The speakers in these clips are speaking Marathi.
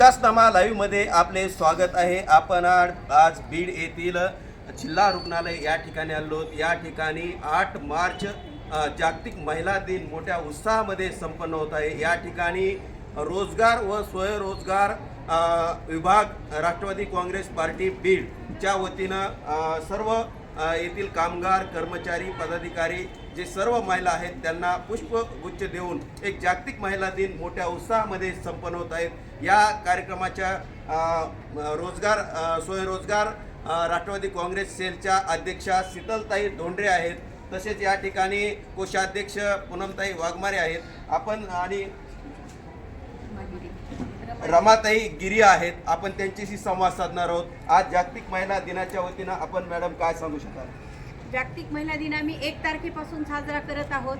विकासनामा लाईव्हमध्ये आपले स्वागत आहे. आपण आज बीड येथील जिल्हा रुग्णालय या ठिकाणी आलो. या ठिकाणी आठ मार्च जागतिक महिला दिन मोठ्या उत्साहामध्ये संपन्न होत आहे. या ठिकाणी रोजगार व स्वयंरोजगार विभाग राष्ट्रवादी काँग्रेस पार्टी बीडच्या वतीनं सर्व येथील कामगार कर्मचारी पदाधिकारी जे सर्व महिला आहेत त्यांना पुष्पगुच्छ देऊन एक जागतिक महिला दिन मोठ्या उत्साहामध्ये संपन्न होत आहेत या कार्यक्रमाच्या रोजगार स्वयंरोजगार राष्ट्रवादी काँग्रेस सेलच्या अध्यक्षा शीतलताई धोंडरे आहेत. तसेच या ठिकाणी कोषाध्यक्ष पूनमताई वाघमारे आहेत. आपण आणि रमाताई गिरी आहेत. आपण त्यांच्याशी संवाद साधणार आहोत. आज जागतिक महिला दिनाच्या वतीनं आपण मॅडम काय सांगू शकाल? जागतिक महिला दिन आम्ही एक तारखेपासून साजरा करत आहोत.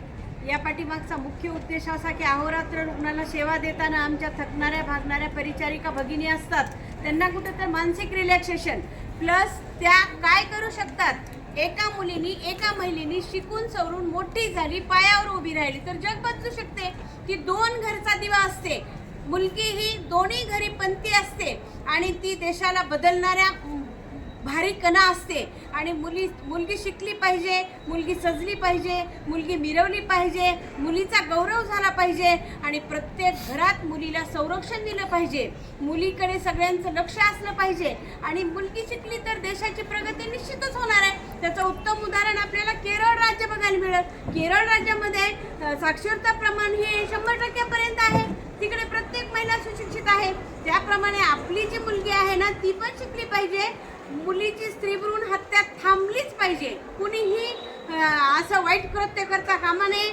या पाठीमागचा मुख्य उद्देश असा की अहोरात्र रुग्णाला सेवा देताना आमच्या थकणाऱ्या भागणाऱ्या परिचारिका भगिनी असतात. त्यांना कुठं तर मानसिक रिलॅक्सेशन प्लस त्या काय करू शकतात? एका मुलीनी एका महिलेनी शिकून सवरून मोठी झाली पायावर उभी राहिली तर जग बदलू शकते की दोन घरचा दिवा असते. मुलगी ही दोन्ही घरी पंथी असते आणि ती देशाला बदलणाऱ्या भारी कणा असते. आणि मुली मुलगी शिकली पाहिजे मुलगी सजली पाहिजे मुलगी मिरवली पाहिजे मुलीचा गौरव झाला पाहिजे आणि प्रत्येक घरात मुलीला संरक्षण दिलं पाहिजे. मुलीकडे सगळ्यांचं लक्ष असलं पाहिजे. आणि मुलगी शिकली तर देशाची प्रगती निश्चितच होणार आहे. त्याचं उत्तम उदाहरण आपल्याला केरळ राज्य बघायला मिळत केरळ राज्यामध्ये साक्षरता प्रमाण हे शंभर टक्क्यापर्यंत आहे. तिकडे प्रत्येक महिला सुशिक्षित आहे. त्याप्रमाणे आपली जी मुलगी आहे ना ती पण शिकली पाहिजे. मुलीची स्त्री हत्या थांबलीच पाहिजे. कुणीही असं वाईट कृत्य करता कामा नये.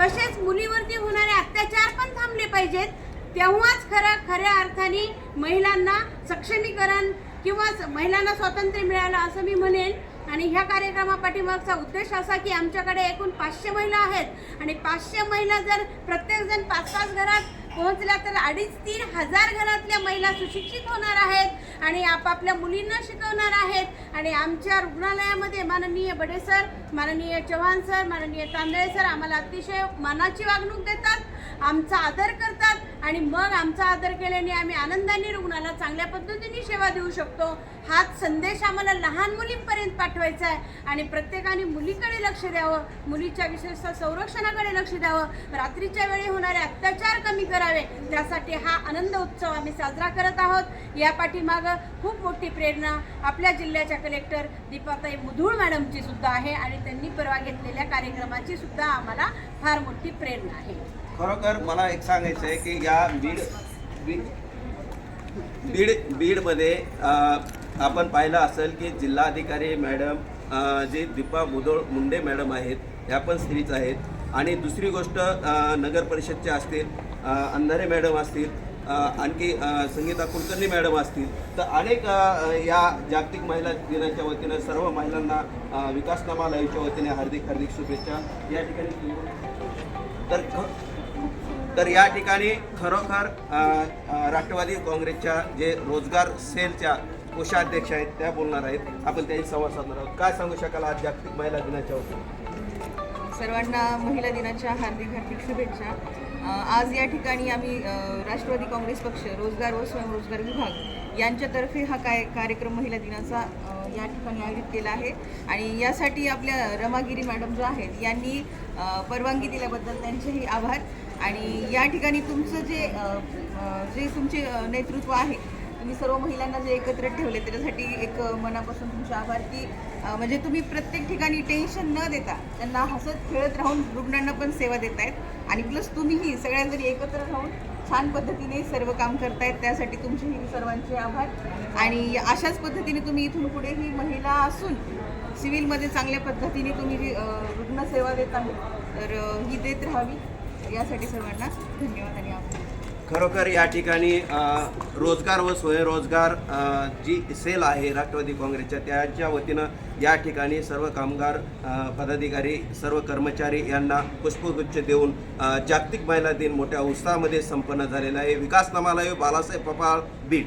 तसेच मुलीवरती होणारे अत्याचार पण थांबले पाहिजेत. तेव्हाच खरं खऱ्या अर्थाने महिलांना सक्षमीकरण किंवा महिलांना स्वातंत्र्य मिळालं असं मी म्हणेन. आणि ह्या कार्यक्रमापाठीमागचा उद्देश असा की आमच्याकडे एकूण पाचशे महिला आहेत. आणि पाचशे महिला जर प्रत्येकजण पाच पाच घरात पोहोचल्या तर अडीच तीन हजार घरातल्या महिला सुशिक्षित होणार आहेत आणि आपापल्या मुलींना शिकवणार आहेत. आणि आमच्या रुग्णालयामध्ये माननीय बडे सर माननीय चव्हाण सर माननीय तांदळे सर आम्हाला अतिशय मानाची वागणूक देतात. आमचा आदर करतात आणि मग आमचा आदर केल्याने आम्ही आनंदाने रुग्णाला चांगल्या पद्धतीने सेवा देऊ शकतो. हाच संदेश आम्हाला लहान मुलींपर्यंत पाठवायचा आहे. आणि प्रत्येकाने मुलीकडे लक्ष द्यावं. मुलीच्या विशेषतः संरक्षणाकडे लक्ष द्यावं. रात्रीच्या वेळी होणारे अत्याचार कमी करावे. त्यासाठी हा आनंद उत्सव आम्ही साजरा करत आहोत. या पाठीमागं खूप मोठी प्रेरणा आपल्या जिल्ह्याच्या कलेक्टर दीपाताई मुधूळ मॅडमची सुद्धा आहे. आणि त्यांनी परवा घेतलेल्या कार्यक्रमाची सुद्धा आम्हाला फार मोठी प्रेरणा आहे. खरोखर मला एक सांगायचं आहे की या बीड बीड बीड बीडमध्ये आपण पाहिलं असेल की जिल्हाधिकारी मॅडम जे दीपा मुदोळ मुंडे मॅडम आहेत ह्या पण स्त्रीच आहेत. आणि दुसरी गोष्ट नगर परिषदचे असतील अंधारे मॅडम असतील आणखी संगीता कुलकर्णी मॅडम असतील तर अनेक या जागतिक महिला दिनाच्या वतीनं सर्व महिलांना विकासनामा लाईव्हच्या वतीने हार्दिक हार्दिक शुभेच्छा. या ठिकाणी तर तर या ठिकाणी खरोखर राष्ट्रवादी काँग्रेसच्या जे रोजगार सेलच्या कोषाध्यक्ष आहेत त्या बोलणार आहेत. आपण त्यांनी संवाद साधणार आहोत. काय सांगू शकाल आज जागतिक महिला दिनाच्या वतीने सर्वांना महिला दिनाच्या हार्दिक हार्दिक शुभेच्छा. आज या ठिकाणी आम्ही राष्ट्रवादी काँग्रेस पक्ष रोजगार व स्वयंरोजगार विभाग यांच्यातर्फे हा काय कार्यक्रम महिला दिनाचा या ठिकाणी आयोजित केला आहे. आणि यासाठी आपल्या रमागिरी मॅडम जो आहेत यांनी परवानगी दिल्याबद्दल त्यांचेही आभार. आणि या ठिकाणी तुमचं जे जे तुमचे नेतृत्व आहे तुम्ही सर्व महिलांना जे एकत्र ठेवले त्याच्यासाठी एक मनापासून तुमचे आभार की म्हणजे तुम्ही प्रत्येक ठिकाणी टेन्शन न देता त्यांना हसत खेळत राहून रुग्णांना पण सेवा देत आहेत आणि प्लस तुम्हीही सगळ्यांजणी एकत्र राहून छान पद्धतीने सर्व काम करतायत त्यासाठी तुमचेही सर्वांचे आभार. आणि अशाच पद्धतीने तुम्ही इथून पुढेही महिला असून सिव्हिलमध्ये चांगल्या पद्धतीने तुम्ही जी रुग्णसेवा देत आहात तर ही देत राहावी. यासाठी सर्वांना धन्यवाद आणि आभार. खरोखर या ठिकाणी रोजगार व स्वयंरोजगार जी सेल आहे राष्ट्रवादी काँग्रेसच्या त्याच्या वतीनं या ठिकाणी सर्व कामगार पदाधिकारी सर्व कर्मचारी यांना पुष्पगुच्छ देऊन जागतिक महिला दिन मोठ्या उत्साहामध्ये संपन्न झालेला आहे. विकास नामालय बालासाहेब पपाळ बीड.